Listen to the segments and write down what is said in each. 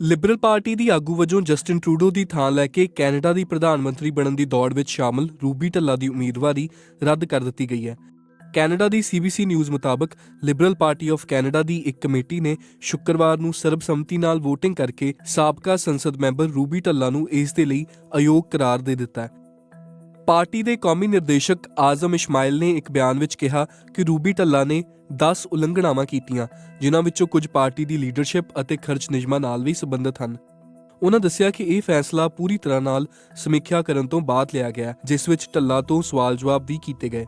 Liberal party ਦੀ ਆਗੂ ਵਜੋਂ Justin Trudeau ਦੀ ਥਾਂ ਲੈ ਕੇ ਕੈਨੇਡਾ ਦੀ ਪ੍ਰਧਾਨ ਮੰਤਰੀ ਬਣਨ ਦੀ ਦੌੜ ਵਿੱਚ ਸ਼ਾਮਲ ਰੂਬੀ ਢੱਲਾ ਦੀ ਉਮੀਦਵਾਰੀ ਰੱਦ ਕਰ ਦਿੱਤੀ ਗਈ ਹੈ। ਕੈਨੇਡਾ ਦੀ ਸੀਬੀਸੀ ਨਿਊਜ਼ ਮੁਤਾਬਕ ਲਿਬਰਲ ਪਾਰਟੀ ਆਫ ਕੈਨੇਡਾ ਦੀ ਇੱਕ ਕਮੇਟੀ ਨੇ ਸ਼ੁੱਕਰਵਾਰ ਨੂੰ ਸਰਬਸੰਮਤੀ ਨਾਲ VOTING ਕਰਕੇ ਸਾਬਕਾ ਸੰਸਦ ਮੈਂਬਰ ਰੂਬੀ ਢੱਲਾ ਨੂੰ ਇਸ ਦੇ ਲਈ ਅਯੋਗ ਕਰਾਰ ਦੇ ਦਿੱਤਾ ਹੈ। ਪਾਰਟੀ ਦੇ ਕੌਮੀ ਨਿਰਦੇਸ਼ਕ ਆਜ਼ਮ ਇਸਮਾਇਲ ਨੇ ਇੱਕ ਬਿਆਨ ਵਿੱਚ ਕਿਹਾ ਕਿ ਰੂਬੀ ਢੱਲਾ ਨੇ 10 ਉਲੰਘਣਾਵਾਂ ਕੀਤੀਆਂ, ਜਿਨ੍ਹਾਂ ਵਿੱਚੋਂ ਕੁਝ ਪਾਰਟੀ ਦੀ ਲੀਡਰਸ਼ਿਪ ਅਤੇ ਖਰਚ ਨਿਯਮਾਂ ਨਾਲ ਵੀ ਸੰਬੰਧਿਤ ਹਨ। ਉਹਨਾਂ ਦੱਸਿਆ ਕਿ ਇਹ ਫੈਸਲਾ ਪੂਰੀ ਤਰ੍ਹਾਂ ਨਾਲ ਸਮੀਖਿਆ ਕਰਨ ਤੋਂ ਬਾਅਦ ਲਿਆ ਗਿਆ, ਜਿਸ ਵਿੱਚ ਢੱਲਾ ਤੋਂ ਸਵਾਲ ਜਵਾਬ ਵੀ ਕੀਤੇ ਗਏ।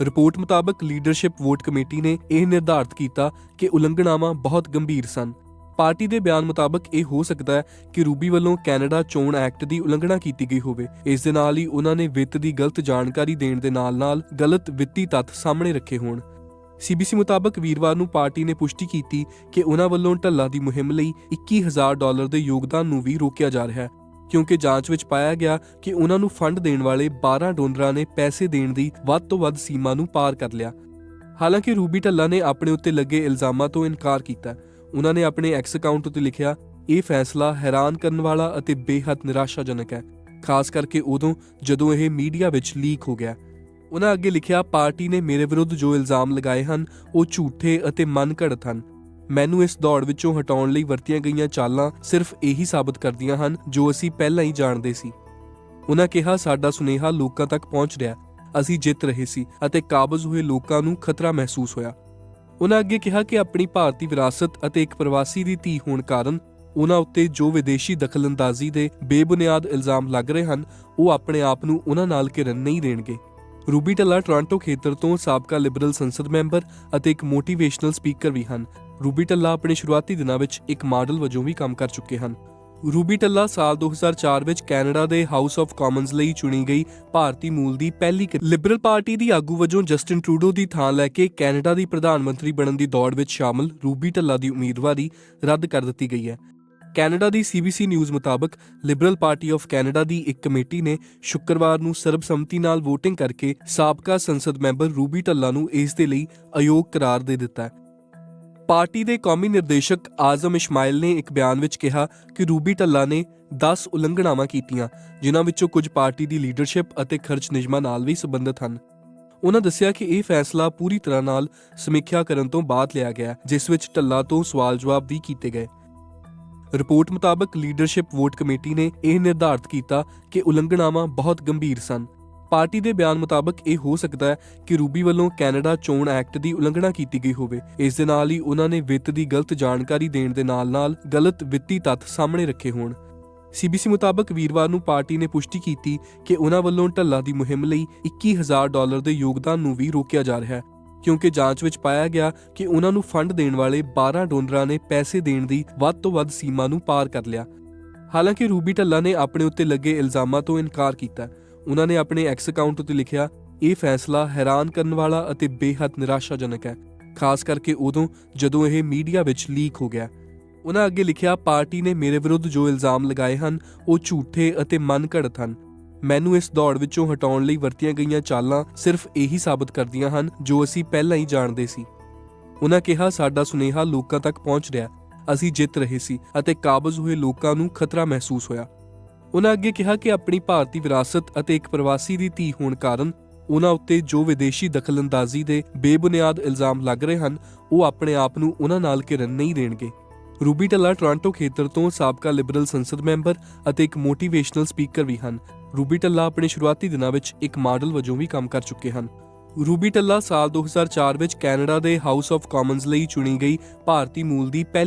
ਰਿਪੋਰਟ ਮੁਤਾਬਕ ਲੀਡਰਸ਼ਿਪ ਵੋਟ ਕਮੇਟੀ ਨੇ ਇਹ ਨਿਰਧਾਰਤ ਕੀਤਾ ਕਿ ਉਲੰਘਣਾਵਾਂ ਬਹੁਤ ਗੰਭੀਰ ਸਨ। ਪਾਰਟੀ ਦੇ ਬਿਆਨ ਮੁਤਾਬਕ ਇਹ ਹੋ ਸਕਦਾ ਹੈ ਕਿ ਰੂਬੀ ਵੱਲੋਂ ਕੈਨੇਡਾ ਚੋਣ ਐਕਟ ਦੀ ਉਲੰਘਣਾ ਕੀਤੀ ਗਈ ਹੋਵੇ। ਇਸ ਦੇ ਨਾਲ ਹੀ ਉਹਨਾਂ ਨੇ ਵਿੱਤ ਦੀ ਗਲਤ ਜਾਣਕਾਰੀ ਦੇਣ ਦੇ ਨਾਲ-ਨਾਲ ਗਲਤ ਵਿੱਤੀ ਤੱਥ ਸਾਹਮਣੇ ਰੱਖੇ ਹੋਣ। ਸੀਬੀਸੀ ਮੁਤਾਬਕ ਵੀਰਵਾਰ ਨੂੰ ਪਾਰਟੀ ਨੇ ਪੁਸ਼ਟੀ ਕੀਤੀ ਕਿ ਉਹਨਾਂ ਵੱਲੋਂ ਢੱਲਾ ਦੀ ਮੁਹਿੰਮ ਲਈ 21000 ਡਾਲਰ ਦੇ ਯੋਗਦਾਨ ਨੂੰ ਵੀ ਰੋਕਿਆ ਜਾ ਰਿਹਾ ਹੈ, ਕਿਉਂਕਿ ਜਾਂਚ ਵਿੱਚ ਪਾਇਆ ਗਿਆ ਕਿ ਉਹਨਾਂ ਨੂੰ ਫੰਡ ਦੇਣ ਵਾਲੇ 12 ਡੋਨਰਾਂ ਨੇ ਪੈਸੇ ਦੇਣ ਦੀ ਵੱਧ ਤੋਂ ਵੱਧ ਸੀਮਾ ਨੂੰ ਪਾਰ ਕਰ ਲਿਆ। ਹਾਲਾਂਕਿ ਰੂਬੀ ਢੱਲਾ ਨੇ ਆਪਣੇ ਉੱਤੇ ਲੱਗੇ ਇਲਜ਼ਾਮਾਂ ਤੋਂ ਇਨਕਾਰ ਕੀਤਾ। ਉਹਨਾਂ ਨੇ ਆਪਣੇ ਐਕਸ ਅਕਾਊਂਟ ਉੱਤੇ ਲਿਖਿਆ, ਇਹ ਫੈਸਲਾ ਹੈਰਾਨ ਕਰਨ ਵਾਲਾ ਅਤੇ ਬੇਹੱਦ ਨਿਰਾਸ਼ਾਜਨਕ ਹੈ, ਖਾਸ ਕਰਕੇ ਉਦੋਂ ਜਦੋਂ ਇਹ ਮੀਡੀਆ ਵਿੱਚ ਲੀਕ ਹੋ ਗਿਆ। ਉਹਨਾਂ ਅੱਗੇ ਲਿਖਿਆ, ਪਾਰਟੀ ਨੇ ਮੇਰੇ ਵਿਰੁੱਧ ਜੋ ਇਲਜ਼ਾਮ ਲਗਾਏ ਹਨ, ਉਹ ਝੂਠੇ ਅਤੇ ਮਨਘੜਤ ਹਨ। ਮੈਨੂੰ ਇਸ ਦੌੜ ਵਿੱਚੋਂ ਹਟਾਉਣ ਲਈ ਵਰਤੀਆਂ ਗਈਆਂ ਚਾਲਾਂ ਸਿਰਫ ਇਹੀ ਸਾਬਤ ਕਰਦੀਆਂ ਹਨ ਜੋ ਅਸੀਂ ਪਹਿਲਾਂ ਹੀ ਜਾਣਦੇ ਸੀ। ਉਹਨਾਂ ਕਿਹਾ, ਸਾਡਾ ਸੁਨੇਹਾ ਲੋਕਾਂ ਤੱਕ ਪਹੁੰਚ ਰਿਹਾ। ਅਸੀਂ ਜਿੱਤ ਰਹੇ ਸੀ ਅਤੇ ਕਾਬਜ਼ ਹੋਏ ਲੋਕਾਂ ਨੂੰ ਖਤਰਾ ਮਹਿਸੂਸ ਹੋਇਆ। ਉਹਨਾਂ ਅੱਗੇ ਕਿਹਾ ਕਿ ਆਪਣੀ ਭਾਰਤੀ ਵਿਰਾਸਤ ਅਤੇ ਇੱਕ ਪ੍ਰਵਾਸੀ ਦੀ ਧੀ ਹੋਣ ਕਾਰਨ ਉਹਨਾਂ ਉੱਤੇ ਜੋ ਵਿਦੇਸ਼ੀ ਦਖਲਅੰਦਾਜ਼ੀ ਦੇ ਬੇਬੁਨਿਆਦ ਇਲਜ਼ਾਮ ਲੱਗ ਰਹੇ ਹਨ, ਉਹ ਆਪਣੇ ਆਪ ਨੂੰ ਉਹਨਾਂ ਨਾਲ ਘਿਰਨ ਨਹੀਂ ਦੇਣਗੇ। ਰੂਬੀ ਢੱਲਾ ਟੋਰਾਂਟੋ ਖੇਤਰ ਤੋਂ ਸਾਬਕਾ ਲਿਬਰਲ ਸੰਸਦ ਮੈਂਬਰ ਅਤੇ ਇੱਕ ਮੋਟੀਵੇਸ਼ਨਲ ਸਪੀਕਰ ਵੀ ਹਨ। ਰੂਬੀ ਢੱਲਾ ਆਪਣੇ ਸ਼ੁਰੂਆਤੀ ਦਿਨਾਂ ਵਿੱਚ ਇੱਕ ਮਾਡਲ ਵਜੋਂ ਵੀ ਕੰਮ ਕਰ ਚੁੱਕੇ ਹਨ। ਰੂਬੀ ਢੱਲਾ ਸਾਲ 2004 ਵਿੱਚ ਕੈਨੇਡਾ ਦੇ ਹਾਊਸ ਆਫ ਕਾਮਨਸ ਲਈ ਚੁਣੀ ਗਈ ਭਾਰਤੀ ਮੂਲ ਦੀ ਪਹਿਲੀ ਲਿਬਰਲ ਪਾਰਟੀ ਦੀ ਆਗੂ ਵਜੋਂ ਜਸਟਿਨ ਟਰੂਡੋ ਦੀ ਥਾਂ ਲੈ ਕੇ ਕੈਨੇਡਾ ਦੀ ਪ੍ਰਧਾਨ ਮੰਤਰੀ ਬਣਨ ਦੀ ਦੌੜ ਵਿੱਚ ਸ਼ਾਮਲ ਰੂਬੀ ਢੱਲਾ ਦੀ ਉਮੀਦਵਾਰੀ ਰੱਦ ਕਰ ਦਿੱਤੀ ਗਈ ਹੈ। ਕੈਨੇਡਾ ਦੀ ਸੀਬੀਸੀ ਨਿਊਜ਼ ਮੁਤਾਬਕ ਲਿਬਰਲ ਪਾਰਟੀ ਆਫ ਕੈਨੇਡਾ ਦੀ ਇੱਕ ਕਮੇਟੀ ਨੇ ਸ਼ੁੱਕਰਵਾਰ ਨੂੰ ਸਰਬਸੰਮਤੀ ਨਾਲ VOTING ਕਰਕੇ ਸਾਬਕਾ ਸੰਸਦ ਮੈਂਬਰ ਰੂਬੀ ਢੱਲਾ ਨੂੰ ਇਸ ਦੇ ਲਈ ਅਯੋਗ ਕਰਾਰ ਦੇ ਦਿੱਤਾ ਹੈ। ਪਾਰਟੀ ਦੇ ਕੌਮੀ ਨਿਰਦੇਸ਼ਕ ਆਜ਼ਮ ਇਸਮਾਇਲ ਨੇ ਇੱਕ ਬਿਆਨ ਵਿੱਚ ਕਿਹਾ ਕਿ ਰੂਬੀ ਢੱਲਾ ਨੇ 10 ਉਲੰਘਣਾਵਾਂ ਕੀਤੀਆਂ, ਜਿਨ੍ਹਾਂ ਵਿੱਚੋਂ ਕੁਝ ਪਾਰਟੀ ਦੀ ਲੀਡਰਸ਼ਿਪ ਅਤੇ ਖਰਚ ਨਿਯਮਾਂ ਨਾਲ ਵੀ ਸੰਬੰਧਿਤ ਹਨ। ਉਹਨਾਂ ਦੱਸਿਆ ਕਿ ਇਹ ਫੈਸਲਾ ਪੂਰੀ ਤਰ੍ਹਾਂ ਨਾਲ ਸਮੀਖਿਆ ਕਰਨ ਤੋਂ ਬਾਅਦ ਲਿਆ ਗਿਆ, ਜਿਸ ਵਿੱਚ ਢੱਲਾ ਤੋਂ ਸਵਾਲ ਜਵਾਬ ਵੀ ਕੀਤੇ ਗਏ। ਰਿਪੋਰਟ ਮੁਤਾਬਕ ਲੀਡਰਸ਼ਿਪ ਵੋਟ ਕਮੇਟੀ ਨੇ ਇਹ ਨਿਰਧਾਰਤ ਕੀਤਾ ਕਿ ਉਲੰਘਣਾਵਾਂ ਬਹੁਤ ਗੰਭੀਰ ਸਨ। ਪਾਰਟੀ ਦੇ ਬਿਆਨ ਮੁਤਾਬਕ ਇਹ ਹੋ ਸਕਦਾ ਹੈ ਕਿ ਰੂਬੀ ਵੱਲੋਂ ਕੈਨੇਡਾ ਚੋਣ ਐਕਟ ਦੀ ਉਲੰਘਣਾ ਕੀਤੀ ਗਈ ਹੋਵੇ। ਇਸ ਦੇ ਨਾਲ ਹੀ ਉਹਨਾਂ ਨੇ ਵਿੱਤ ਦੀ ਗਲਤ ਜਾਣਕਾਰੀ ਦੇਣ ਦੇ ਨਾਲ-ਨਾਲ ਗਲਤ ਵਿੱਤੀ ਤੱਥ ਸਾਹਮਣੇ ਰੱਖੇ ਹੋਣ। ਸੀਬੀਸੀ ਮੁਤਾਬਕ ਵੀਰਵਾਰ ਨੂੰ ਪਾਰਟੀ ਨੇ ਪੁਸ਼ਟੀ ਕੀਤੀ ਕਿ ਉਹਨਾਂ ਵੱਲੋਂ ਢੱਲਾ ਦੀ ਮੁਹਿੰਮ ਲਈ 21000 ਡਾਲਰ ਦੇ ਯੋਗਦਾਨ ਨੂੰ ਵੀ ਰੋਕਿਆ ਜਾ ਰਿਹਾ ਹੈ, ਕਿਉਂਕਿ ਜਾਂਚ ਵਿੱਚ ਪਾਇਆ ਗਿਆ ਕਿ ਉਹਨਾਂ ਨੂੰ ਫੰਡ ਦੇਣ ਵਾਲੇ 12 ਡੋਨਰਾਂ ਨੇ ਪੈਸੇ ਦੇਣ ਦੀ ਵੱਧ ਤੋਂ ਵੱਧ ਸੀਮਾ ਨੂੰ ਪਾਰ ਕਰ ਲਿਆ। ਹਾਲਾਂਕਿ ਰੂਬੀ ਢੱਲਾ ਨੇ ਆਪਣੇ ਉੱਤੇ ਲੱਗੇ ਇਲਜ਼ਾਮਾਂ ਤੋਂ ਇਨਕਾਰ ਕੀਤਾ। ਉਹਨਾਂ ਨੇ ਆਪਣੇ ਐਕਸ ਅਕਾਊਂਟ ਉੱਤੇ ਲਿਖਿਆ, ਇਹ ਫੈਸਲਾ ਹੈਰਾਨ ਕਰਨ ਵਾਲਾ ਅਤੇ ਬੇਹੱਦ ਨਿਰਾਸ਼ਾਜਨਕ ਹੈ। ਖਾਸ ਕਰਕੇ ਉਦੋਂ ਜਦੋਂ ਇਹ ਮੀਡੀਆ ਵਿੱਚ ਲੀਕ ਹੋ ਗਿਆ। ਉਹਨਾਂ ਅੱਗੇ ਲਿਖਿਆ, ਪਾਰਟੀ ਨੇ ਮੇਰੇ ਵਿਰੁੱਧ ਜੋ ਇਲਜ਼ਾਮ ਲਗਾਏ ਹਨ, ਉਹ ਝੂਠੇ ਅਤੇ ਮਨਘੜਤ ਹਨ। ਮੈਨੂੰ ਇਸ ਦੌੜ ਵਿੱਚੋਂ ਹਟਾਉਣ ਲਈ ਵਰਤੀਆਂ ਗਈਆਂ ਚਾਲਾਂ ਸਿਰਫ ਇਹੀ ਸਾਬਤ ਕਰਦੀਆਂ ਹਨ ਜੋ ਅਸੀਂ ਪਹਿਲਾਂ ਹੀ ਜਾਣਦੇ ਸੀ। ਉਹਨਾਂ ਕਿਹਾ, ਸਾਡਾ ਸੁਨੇਹਾ ਲੋਕਾਂ ਤੱਕ ਪਹੁੰਚ ਰਿਹਾ। ਅਸੀਂ ਜਿੱਤ ਰਹੇ ਸੀ ਅਤੇ ਕਾਬਜ਼ ਹੋਏ ਲੋਕਾਂ ਨੂੰ ਖਤਰਾ ਮਹਿਸੂਸ ਹੋਇਆ। ਉਹਨਾਂ ਅੱਗੇ ਕਿਹਾ ਕਿ ਆਪਣੀ ਭਾਰਤੀ ਵਿਰਾਸਤ ਅਤੇ ਇੱਕ ਪ੍ਰਵਾਸੀ ਦੀ ਧੀ ਹੋਣ ਕਾਰਨ ਉਹਨਾਂ ਉੱਤੇ ਜੋ ਵਿਦੇਸ਼ੀ ਦਖਲਅੰਦਾਜ਼ੀ ਦੇ ਬੇਬੁਨਿਆਦ ਇਲਜ਼ਾਮ ਲੱਗ ਰਹੇ ਹਨ, ਉਹ ਆਪਣੇ ਆਪ ਨੂੰ ਉਹਨਾਂ ਨਾਲ ਘਿਰਨ ਨਹੀਂ ਦੇਣਗੇ। ਰੂਬੀ ਢੱਲਾ ਟੋਰਾਂਟੋ ਖੇਤਰ ਤੋਂ ਸਾਬਕਾ ਲਿਬਰਲ ਸੰਸਦ ਮੈਂਬਰ ਅਤੇ ਇੱਕ ਮੋਟੀਵੇਸ਼ਨਲ ਸਪੀਕਰ ਵੀ ਹਨ। ਰੂਬੀ ਢੱਲਾ ਆਪਣੇ ਸ਼ੁਰੂਆਤੀ ਦਿਨਾਂ ਵਿੱਚ ਇੱਕ ਮਾਡਲ ਵਜੋਂ ਵੀ ਕੰਮ ਕਰ ਚੁੱਕੇ ਹਨ। ਰੂਬੀ ਟੱਲਾ ਸਾਲ 2004 ਵਿੱਚ ਕੈਨੇਡਾ ਦੇ ਹਾਊਸ ਆਫ ਕਾਮਨਸ ਲਈ ਚੁਣੀ ਗਈ ਭਾਰਤੀ ਮੂਲ ਦੀ ਪਹਿਲੀ